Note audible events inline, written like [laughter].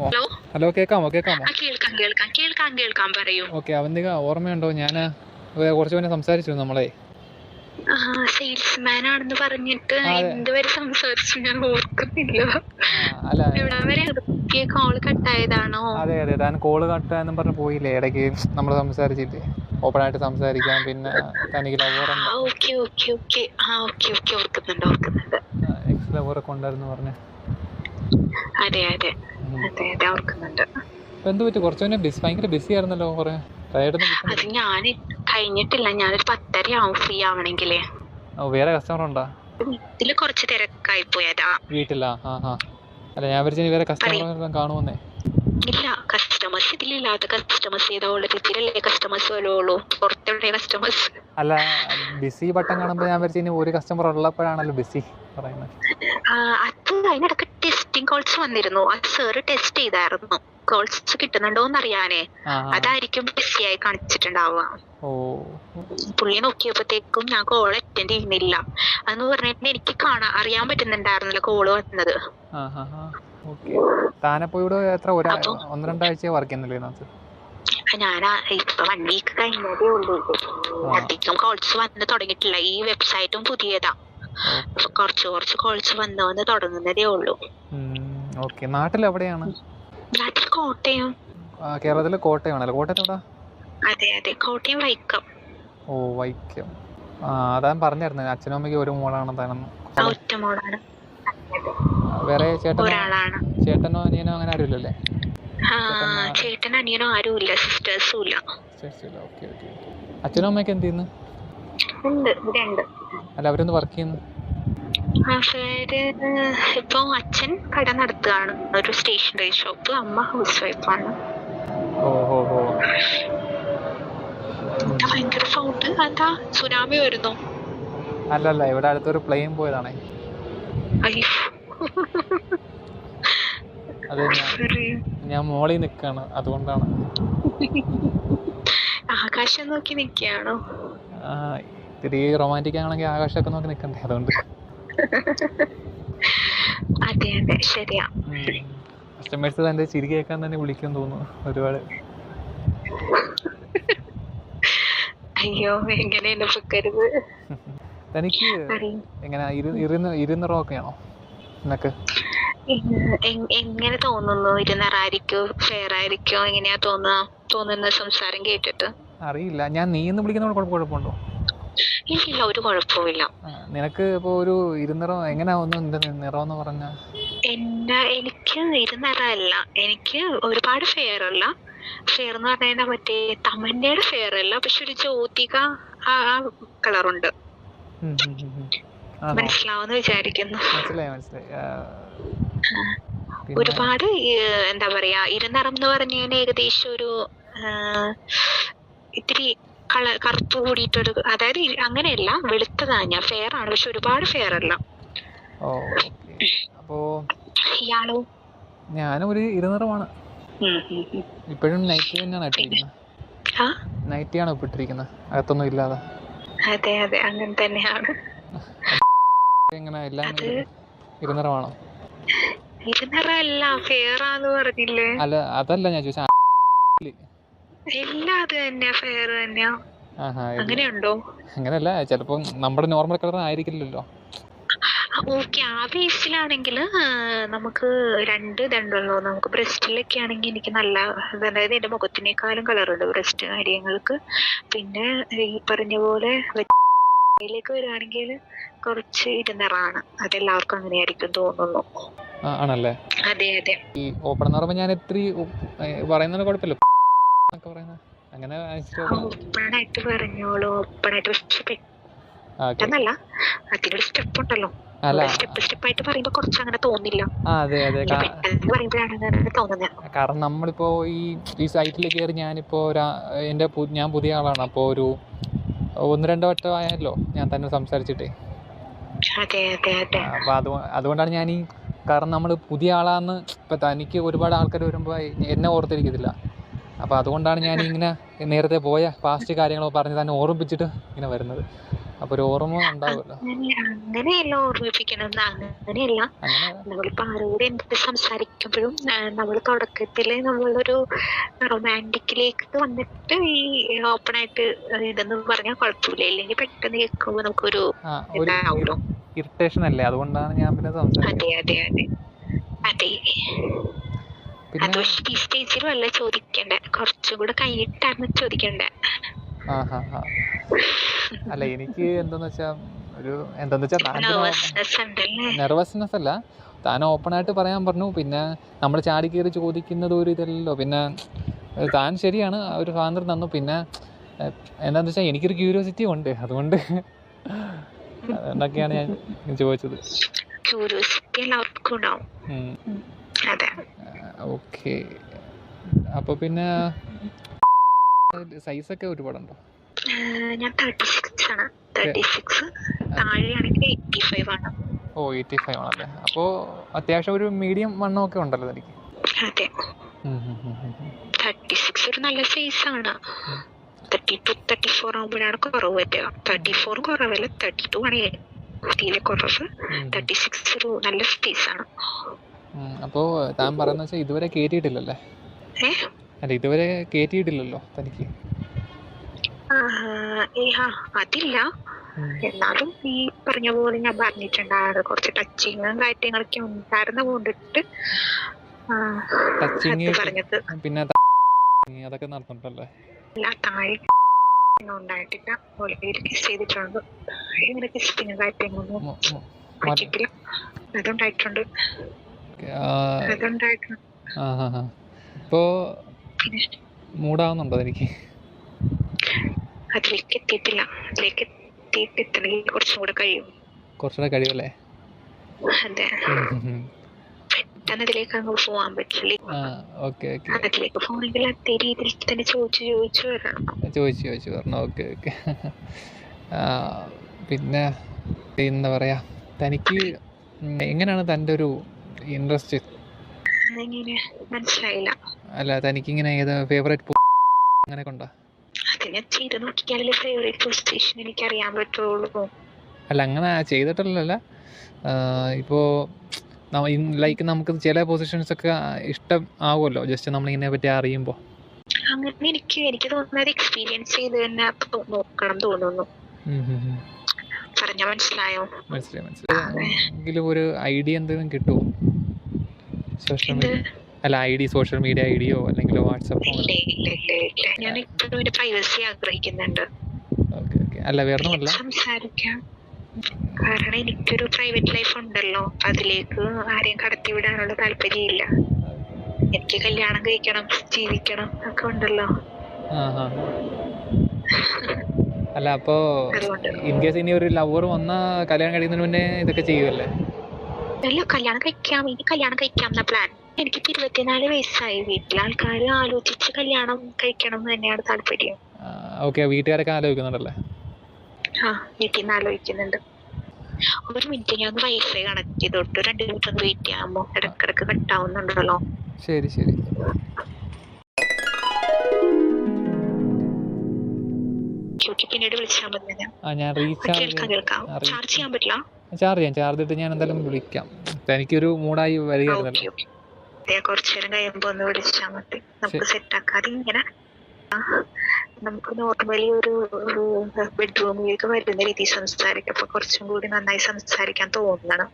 Hello? Hello കേൾക്കാമോ കേൾക്കാമോ? കേൾക്കാം കേൾക്കാം കേൾക്കാം കേൾക്കാം പറയൂ. ഓക്കെ അവന്തിക ഓർമ്മയുണ്ടോ? ഞാൻ കുറച്ച് മുന്നേ സംസാരിച്ചു നമ്മളെ. സെയിൽസ്മാൻ ആണെന്ന് പറഞ്ഞിട്ട്. എന്തുവരെ സംസാരിച്ചു ഞാൻ ഓർക്കുന്നില്ല. വരെ കോൾ കട്ടായതാണോ അതെ അതെ താൻ കോൾ കട്ടാന്നും പറഞ്ഞ് പോയില്ലേ? ഇടയ്ക്ക് നമ്മൾ സംസാരിച്ചില്ലേ ഓപ്പണായിട്ട് സംസാരിക്കാം പിന്നെ തനിക്ക് ആ ഓക്കെ ഓക്കെ ഓക്കെ. ആ ഓക്കെ ഓക്കെ ഓർക്കുന്നുണ്ട് ഓർക്കുന്നുണ്ട്. എക്സ് ലവറൊക്കെ ഉണ്ടായിരുന്നു പറഞ്ഞ്. അതെ അതെ. അതെ അതെ ഓർക്കുന്നുണ്ട്. എന്ത് പറ്റി കുറച്ച് ബിസി ഭയങ്കര ബിസി ആയിരുന്നല്ലോ കുറെ. അത് ഞാൻ കഴിഞ്ഞിട്ടില്ല. ഞാനൊരു പത്തര ആവും ഫ്രീ ആവണെങ്കിലേ. വേറെ കസ്റ്റമർ ഉണ്ടോ? ഇതിൽ കുറച്ച് തിരക്കായി പോയതാ. വീട്ടിലാ? അല്ല ഞാൻ വിചാരിച്ചു വേറെ കസ്റ്റമർ കാണുമെന്നേ. ഇല്ല കസ്റ്റമേഴ്സ് ഇതിലില്ലാത്ത കസ്റ്റമേഴ്സ് ചെയ്തോളൂ ഇതിലല്ലേ കസ്റ്റമേഴ്സ് വരുള്ളൂ. പുറത്തെവിടെ കസ്റ്റമേഴ്സ് അല്ല ബിസി ബട്ടൺ കാണുമ്പോൾ ഞാൻ വിചാരിച്ചു ഒരു കസ്റ്റമർ ഉള്ളപ്പോഴാണല്ലോ ബിസി പറയുന്നത്. അത് അതിനിടക്ക് ടെസ്റ്റിംഗ് കോൾസ് വന്നിരുന്നു. ആ സാറ് ടെസ്റ്റ് ചെയ്തായിരുന്നു. കോൾസ് കിട്ടുന്നുണ്ടോന്ന് അറിയാനേ ആ ആ. അതായിരിക്കും ബിസി ആയി കാണിച്ചിട്ടുണ്ടാവുക. പുള്ളി നോക്കിയപ്പോഴത്തേക്കും ഞാൻ കോൾ അറ്റൻഡ് ചെയ്യുന്നില്ല. അതെന്ന് പറഞ്ഞിട്ട് എനിക്ക് കാണാൻ അറിയാൻ പറ്റുന്നുണ്ടായിരുന്നില്ല കോൾ വന്നത്. താനപ്പോ ഇവിടെ എത്ര ഒന്ന് രണ്ടാഴ്ച വർക്ക് ചെയ്യുന്നില്ലേ ഞാൻ ഇപ്പൊ വൺ വീക്ക് കഴിഞ്ഞതേ ഉള്ളൂ. അധികം കോൾസ് വന്ന് തുടങ്ങിയിട്ടില്ല. ഈ വെബ്സൈറ്റും പുതിയതാ. കുറച്ച് കുറച്ച് കോൾസ് വന്ന് വന്ന് തുടങ്ങുന്നതേ ഉള്ളൂ. ഓക്കെ. നാട്ടിൽ എവിടെയാണ്? നാട്ടിൽ കോട്ടയം. കേരളത്തിലെ കോട്ടയമാണല്ലോ കോട്ടയത്ത് എവിടെ? അതെ അതെ. കോട്ടയം വൈക്കം. ഓ വൈക്കം. ആ അതാ പറഞ്ഞായിരുന്നു. അച്ഛനും അമ്മയ്ക്ക് ഒരു മോളാണ് താനെന്ന് ആ ഒറ്റ മോളാണ്. വേറെ ചേട്ടനോ? ഒരാളാണ്. ചേട്ടനോ അനിയനോ അങ്ങനെ ആരും ഇല്ലല്ലേ? ആ ചേട്ടൻ അനിയനോ ആരും ഇല്ല. സിസ്റ്റേഴ്സും ഇല്ല. ഓക്കെ ഓക്കെ അച്ഛനും അമ്മയൊക്കെ എന്ത് ചെയ്യുന്നു? അല്ല അവരൊന്ന് വർക്ക് ചെയ്യുന്നു? അവർ ഇപ്പൊ അച്ഛൻ കട നടത്തുകയാണ്. ഒരു സ്റ്റേഷനറി ഷോപ്പ് അമ്മ ഹൗസ് വൈഫാണ് ഭയങ്കര സൗണ്ട് അതാ സുനാമി വരുന്നു. അല്ലല്ല ഇവിടെ അടുത്തൊരു പ്ലെയിൻ പോയതാണേ. അത് ഞാൻ മോളി മോളിൽ നിൽക്കാണ് അതുകൊണ്ടാണ്. ആകാശം നോക്കി നിൽക്കുകയാണോ ഇത്തിരി റൊമാന്റിക് ആണെങ്കിൽ ആകാശമൊക്കെ നോക്കി നിൽക്കണ്ടേ അതുകൊണ്ട്. [laughs] അതെ അതെ ശരിയാ. കസ്റ്റമേഴ്സ് തന്റെ ചിരി കേൾക്കാൻ തന്നെ വിളിക്കാൻ തോന്നുന്നു ഒരുപാട്. അയ്യോ എങ്ങനെ പൊക്കരുത് തനിക്ക്. എങ്ങനെ ഇരു ഇരുന്ന് ഇരുന്നൂറൊക്കെയാണോ നിനക്ക്? എങ്ങനെ തോന്നുന്നു? ഇരുന്നറായിരിക്കോ? ഫെയർ ആയിരിക്കോ? എങ്ങനെയാ തോന്നുക തോന്നുന്ന സംസാരം കേട്ടിട്ട്? അറിയില്ല. ഞാൻ നീ എന്ന് വിളിക്കുന്നതുകൊണ്ട് കുഴപ്പം കുഴപ്പമുണ്ടോ? ഇല്ല ഒരു കുഴപ്പമില്ല നിനക്ക് ഇപ്പോ ഒരു ഇരുനിറം എങ്ങനെ ഒന്ന് നിന്റെ നിറം എന്ന് പറഞ്ഞാൽ എന്റെ എനിക്ക് ഇരുനിറമല്ല. എനിക്ക് ഒരുപാട് ഫെയർ അല്ല. ഫെയർ എന്ന് പറഞ്ഞാൽ മറ്റേ തമന്നയുടെ ഫെയർ അല്ല. പക്ഷെ ഒരു ജ്യോതിക ആ കളറുണ്ട് മനസ്സിലാവുന്ന വിചാരിക്കുന്നു. മനസ്സിലായി മനസ്സിലായി. ഒരുപാട് എന്താ പറയാ ഇരുനിറം എന്ന് പറഞ്ഞാൽ ഏകദേശം ഒരു ഇത്തിരി കള കറുപ്പ് കൂടിയിട്ടൊരു അതായത് അങ്ങനെയല്ല വെളുത്ത ഞാൻ. ഫെയർ ആണ്. പക്ഷെ ഒരുപാട് ഫെയർ അല്ല. ഓക്കെ. ഇയാളോ? ഞാനും ഒരു ഇരുനിറമാണ്. ഇപ്പോഴും നൈറ്റ് തന്നെയാണ് ഇട്ടിരിക്കുന്നത്. ആ? ആണ് ഇട്ടിരിക്കുന്നത് അകത്തൊന്നും ഇല്ലാതെ. അതെ അതെ. അങ്ങനെ തന്നെയാണ്. [laughs] എങ്ങനെ എല്ലാം ഇരുനിറമാണോ? ഇരുനിറമല്ല ഫെയർ ആന്ന് പറഞ്ഞില്ലേ? അല്ല അതല്ല ഞാൻ ചോദിച്ചാൽ എല്ലാം അത് തന്നെയാ ഫെയർ തന്നെയാ. ആഹാ ഇത് അങ്ങനെയുണ്ടോ? അങ്ങനെയല്ല ചിലപ്പോ നമ്മുടെ നോർമൽ കളർ ആയിരിക്കില്ലല്ലോ. ഓക്കെ ആ ബേസിലാണെങ്കിൽ നമുക്ക് രണ്ട് ഇതുണ്ടല്ലോ. നമുക്ക് ബ്രസ്റ്റിലൊക്കെ ആണെങ്കിൽ എനിക്ക് നല്ല അതായത് എന്റെ മുഖത്തിനേക്കാളും കളറുണ്ട് ബ്രസ്റ്റ് കാര്യങ്ങൾക്ക്. പിന്നെ ഈ പറഞ്ഞ പോലെ ലേക്ക് വരികയാണെങ്കിൽ കുറച്ച് ഇരുന്നറാണ് അതെല്ലാവർക്കും അങ്ങനെയായിരിക്കും തോന്നുന്നു. ആണല്ലേ? അതെ അതെ. ഈ ഓപ്പൺ എന്ന് പറയുമ്പോൾ ഞാൻ ഇത്തിരി പറയുന്നതിന് കുഴപ്പമില്ല. പറയുന്നത് അങ്ങനെ ഓപ്പണായിട്ട് പറഞ്ഞോളൂ. ഓപ്പണായിട്ട് പക്ഷെ ഓക്കെ. പെട്ടെന്നല്ല അതിനൊരു സ്റ്റെപ്പ് ഉണ്ടല്ലോ. അല്ല. സ്റ്റെപ്പ് സ്റ്റെപ്പ് ആയിട്ട് പറയുമ്പോ കുറച്ച് അങ്ങനെ തോന്നില്ല അതെ അതെ. കാരണം നമ്മളിപ്പോ ഈ ഈ സൈറ്റിൽ കയറി ഞാനിപ്പോ എന്റെ ഞാൻ പുതിയ ആളാണ്. അപ്പോ ഒരു ഒന്ന് രണ്ട് വട്ടം ആയല്ലോ ഞാൻ തന്നെ സംസാരിച്ചിട്ടേ. അത് അതുകൊണ്ടാണ് ഞാൻ ഈ കാരണം നമ്മൾ പുതിയ ആളാന്ന് ഇപ്പൊ തനിക്ക് ഒരുപാട് ആൾക്കാർ വരുമ്പോ എന്നെ ഓർത്തിരിക്കത്തില്ല. അപ്പോൾ അതുകൊണ്ടാണ് ഞാൻ ഇങ്ങനെ നേരത്തെ പോയ പാസ്റ്റ് കാര്യങ്ങളോ പറഞ്ഞ് തന്നെ ഓർമ്മിപ്പിച്ചിട്ട് ഇങ്ങനെ വരുന്നത്. അപ്പോൾ ഒരു ഓർമ്മ ഉണ്ടാവുമല്ലോ. അങ്ങനെ അങ്ങനെയല്ല ഓർമ്മിപ്പിക്കണം അങ്ങനെയല്ല. അങ്ങനെ നമ്മളിപ്പോ ആരോട് എന്ത് സംസാരിക്കുമ്പോഴും നമ്മൾ തുടക്കത്തിൽ നമ്മളൊരു റൊമാന്റിക്കിലേക്ക് വന്നിട്ട് ഈ ഓപ്പൺ ആയിട്ട് ഇതെന്ന് പറഞ്ഞാൽ കുഴപ്പമില്ല. ഇല്ലെങ്കിൽ പെട്ടെന്ന് കേൾക്കുമ്പോ നമുക്കൊരു ഇറിറ്റേഷൻ അല്ലേ? അതുകൊണ്ടാണ് ഞാൻ പിന്നെ സംസാരിക്കുന്നത് അതെ അതെ. അതെ. അതെ പക്ഷെ ഈ സ്റ്റേജിലും അല്ല ചോദിക്കണ്ടേ? കുറച്ചും കൂടെ കഴിഞ്ഞിട്ടാണ് ചോദിക്കണ്ടേ? അല്ല എനിക്ക് എന്താന്ന് വെച്ചാ ഒരു എന്താന്ന് വെച്ചാൽ നെർവസ്നെസ് അല്ല. താൻ ഓപ്പൺ ആയിട്ട് പറയാൻ പറഞ്ഞു. പിന്നെ നമ്മൾ ചാടി കയറി ചോദിക്കുന്നത് ഒരു ഇതല്ലല്ലോ. പിന്നെ താൻ ശരിയാണ്. ആ ഒരു സ്വാതന്ത്ര്യം തന്നു. പിന്നെ എന്താന്ന് വെച്ചാൽ എനിക്കൊരു ക്യൂരിയോസിറ്റി ഉണ്ട്. അതുകൊണ്ട് അതുകൊണ്ടൊക്കെയാണ് ഞാൻ ചോദിച്ചത്? ക്യൂരിയോസിറ്റി എല്ലാവർക്കും ഉണ്ടാവും ഓക്കെ. അപ്പോൾ പിന്നെ സൈസൊക്കെ ഒരുപാടുണ്ടോ? ഞാൻ തേർട്ടി സിക്സ് ആണ്. തേർട്ടി സിക്സ് താഴെയാണെങ്കിൽ എയ്റ്റി ഫൈവ് ആണ്. ഓ എയ്റ്റി ഫൈവ് ആണല്ലേ? അപ്പോൾ അത്യാവശ്യം ഒരു മീഡിയം വണ്ണമൊക്കെ ഉണ്ടല്ലോ എനിക്ക് അതെ. തേർട്ടി സിക്സ് ഒരു നല്ല സൈസ് ആണ്. തേർട്ടി ടു തേർട്ടി ഫോർ ആകുമ്പോഴാണ് കുറവ് പറ്റുക തേർട്ടി ഫോർ കുറവല്ല തേർട്ടി ടു ആണ് തീരെ കുറവ്. തേർട്ടി സിക്സ് ഒരു നല്ല സ്പേസ് ആണ്. അപ്പോൾ താൻ പറയുന്ന വെച്ചാൽ ഇതുവരെ കേറ്റിയിട്ടില്ലല്ലേ? അല്ല ഇതുവരെ കേറ്റിയിട്ടില്ലല്ലോ തനിക്ക്. അതില്ല. എന്നാലും ഈ പറഞ്ഞ പോലെ ഞാൻ പറഞ്ഞിട്ടുണ്ടായിരുന്നു. കുറച്ച് ടച്ചിങ്ങും കാര്യങ്ങളൊക്കെ ഉണ്ടായിരുന്നു കൊണ്ടിട്ട്. ടച്ചിങ് പറഞ്ഞത്. പിന്നെ അതൊക്കെ നടന്നിട്ടല്ലേ അല്ല താഴെ ഉണ്ടായിട്ടില്ല. ഓൾറെഡി കിസ് ചെയ്തിട്ടുണ്ട്. ഇങ്ങനെ കിസ്സിങ് കാര്യങ്ങളൊന്നും മൊ- മൊ- പറ്റിയിട്ടില്ല. അതുണ്ടായിട്ടുണ്ട് അതുണ്ടായിട്ടുണ്ട് ആ ഹാ പിന്നെ മൂടാവുന്നുണ്ടോ എനിക്ക്? അതിലേക്ക് എത്തിയിട്ടില്ല. അതിലേക്ക് എത്തിയിട്ട് എത്തണമെങ്കിൽ കുറച്ചും കൂടെ കഴിയും. കുറച്ചുകൂടെ കഴിയുമല്ലേ? അതെ. ഉം ഉം ഉം. പെട്ടെന്ന് അതിലേക്ക് അങ്ങ് പോവാൻ പറ്റില്ല. ആ ഓക്കെ ഓക്കെ. അതിലേക്ക് പോകണമെങ്കിൽ അതേ രീതിയിൽ തന്നെ ചോദിച്ചു ചോദിച്ചു വരണം. ചോദിച്ചു ചോദിച്ചു പറഞ്ഞു ഓക്കെ ഓക്കെ. പിന്നെ എന്താ പറയാ? തനിക്ക് എങ്ങനെയാണ് തന്റെ ഒരു ഇൻട്രസ്റ്റ് മനസ്സിലായില്ല. അല്ല തനിക്കിങ്ങനെ ഏതാ ഫേവറേറ്റ് അങ്ങനെ കൊണ്ടാ? ഞാൻ ചെയ്ത് നോക്കിയാലേ ഫേവറേറ്റ് പൊസിഷൻ എനിക്ക് അറിയാൻ പറ്റുള്ളൂ. അല്ല അങ്ങനെ ചെയ്തിട്ടല്ലല്ല. ഇപ്പോൾ ലൈക്ക് നമുക്ക് ചില പൊസിഷൻസ് ഒക്കെ ഇഷ്ടം ആവുമല്ലോ. ജസ്റ്റ് നമ്മളിതിനെ പറ്റി അറിയുമ്പോൾ അങ്ങനെ എനിക്ക് എനിക്ക് തോന്നുന്നത് എക്സ്പീരിയൻസ് ചെയ്ത് തന്നെ നോക്കണം തോന്നുന്നു. പറഞ്ഞ മനസ്സിലായോ? മനസ്സിലായി മനസ്സിലായി. ഒരു ഐഡിയ എന്തെങ്കിലും കിട്ടുമോ സോഷ്യൽ മീഡിയ അല്ല I D social media I deo അല്ലെങ്കിൽ വാട്സപ്പോ ഞാൻ ഇപ്പോഴും ഒരു പ്രൈവസി ആഗ്രഹിക്കുന്നുണ്ട്. അല്ല വേറൊന്നുമല്ല സംസാരിക്കാം. കാരണം എനിക്കൊരു പ്രൈവറ്റ് ലൈഫ് ഉണ്ടല്ലോ. അതിലേക്ക് ആരെയും കടത്തിവിടാനുള്ള താല്പര്യമില്ല. എനിക്ക് കല്യാണം കഴിക്കണം ജീവിക്കണം ഒക്കെ ഉണ്ടല്ലോ. അല്ല അപ്പോ ഇൻ കേസ് ഇനി ഒരു ലവർ വന്ന കല്യാണം കഴിക്കുന്നതിന് മുന്നേ ഇതൊക്കെ ചെയ്യുമല്ലേ അല്ല കല്യാണം കഴിക്കാം ഇനി കല്യാണം കഴിക്കാം എന്ന പ്ലാൻ എനിക്ക് ഇരുപത്തിനാല് വയസ്സായി. വീട്ടിലെ ആൾക്കാർ ആലോചിച്ച് കല്യാണം കഴിക്കണം എന്ന് തന്നെയാണ് താല്പര്യം. ഓക്കെ വീട്ടുകാരൊക്കെ ആലോചിക്കുന്നുണ്ടല്ലേ? ആ വീട്ടിൽ നിന്ന് ആലോചിക്കുന്നുണ്ട്. ഒരു മിനിറ്റ് ഞാൻ ഒന്ന് വൈഫൈ കണക്ട് ചെയ്തോട്ട്. രണ്ട് മിനിറ്റ് ഒന്ന് വെയിറ്റ് ചെയ്യാമോ? ഇടക്കിടക്ക് കട്ടാവുന്നുണ്ടല്ലോ ശരി ശരി. പിന്നീട് വിളിച്ചാൽ മതി ഞാൻ. കേൾക്കാം. റീചാർജ് കേൾക്കാം ചാർജ് ചെയ്യാൻ പറ്റില്ല? ചാർജ് ചെയ്യാം. ചാർജ് ചെയ്തിട്ട് ഞാൻ എന്തായാലും വിളിക്കാം. എനിക്കൊരു മൂഡായി വരികയായിരുന്നല്ലോ. കുറച്ചു നേരം കഴിയുമ്പോ ഒന്ന് വിളിച്ചാൽ മതി. നമുക്ക് സെറ്റ് ആക്കാതെ ഇങ്ങനെ നമുക്ക് നോർമലി ഒരു ബെഡ്റൂമിലേക്ക് വരുന്ന രീതിയിൽ സംസാരിക്കാം. അപ്പൊ കുറച്ചും കൂടി നന്നായി സംസാരിക്കാൻ തോന്നണം.